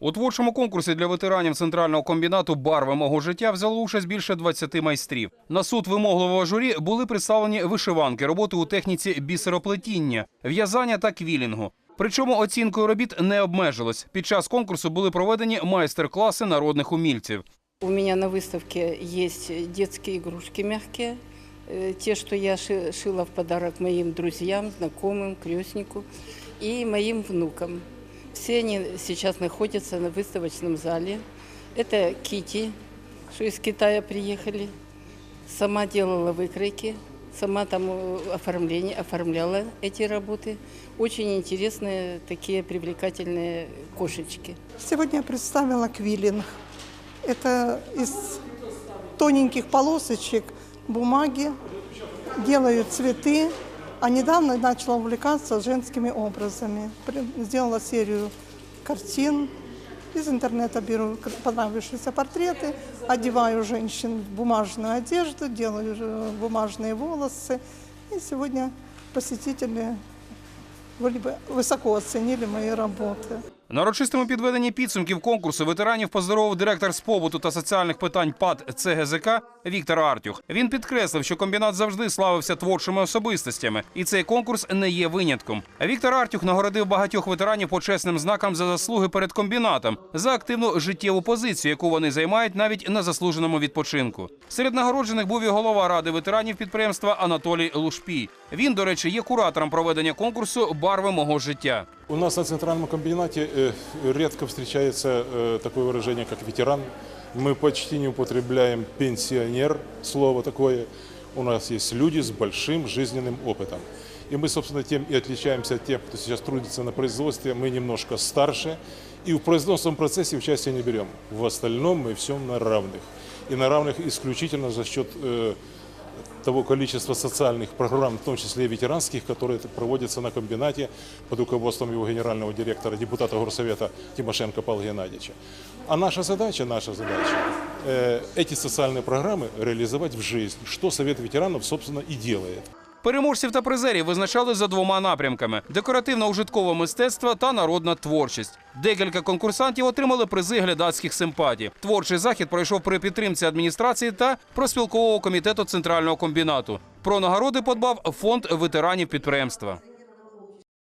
У творчому конкурсі для ветеранів центрального комбінату Барви мого життя взяло участь більше 20 майстрів. На суд вимогливого журі були представлені вишиванки, роботи у техніці бісероплетіння, в'язання та квілінгу. Причому оцінкою робіт не обмежилось. Під час конкурсу були проведені майстер-класи народних умільців. У меня на выставке есть детские игрушки мягкие, э, те, что я ши- шила в подарок моим друзьям, знакомым, крестнику и моим внукам. Все они сейчас находятся на выставочном зале. Это Кити, что из Китая приехали. Сама делала выкройки, сама там э, оформление, оформляла эти работы. Очень интересные, такие привлекательные кошечки. Сегодня я представила квиллинг. Это из тоненьких полосочек бумаги делаю цветы. А недавно начала увлекаться женскими образами. При- Сделала серию картин. Из интернета беру к- понравившиеся портреты, одеваю женщин в бумажную одежду, делаю э, бумажные волосы. И сегодня посетители вроде бы высоко оценили мои работы. На урочистому підведенні підсумків конкурсу ветеранів поздоровив директор з побуту та соціальних питань ПАД ЦГЗК Віктор Артюх. Він підкреслив, що комбінат завжди славився творчими особистостями, і цей конкурс не є винятком. Віктор Артюх нагородив багатьох ветеранів почесним знаком за заслуги перед комбінатом за активну життєву позицію, яку вони займають навіть на заслуженому відпочинку. Серед нагороджених був і голова ради ветеранів підприємства Анатолій Лушпій. Він, до речі, є куратором проведення конкурсу Барви мого життя. У нас на центральном комбинате э, редко встречается э, такое выражение, как ветеран. Мы почти не употребляем пенсионер, слово такое. У нас есть люди с большим жизненным опытом. И мы, собственно, тем и отличаемся от тех, кто сейчас трудится на производстве. Мы немножко старше. И в производственном процессе участия не берем. В остальном мы всем на равных. И на равных исключительно за счет э, того количества социальных программ, в том числе и ветеранских, которые проводятся на комбинате под руководством его генерального директора, депутата Горсовета Тимошенко Павла Геннадьевича. А наша задача, наша задача э, эти социальные программы реализовать в жизнь, что Совет ветеранов, собственно, и делает. Переможців та призерів визначали за двома напрямками: декоративно-ужиткове мистецтво та народна творчість. Декілька конкурсантів отримали призи глядацьких симпатій. Творчий захід пройшов при підтримці адміністрації та проспілкового комітету центрального комбінату. Про нагороди подбав фонд ветеранів підприємства.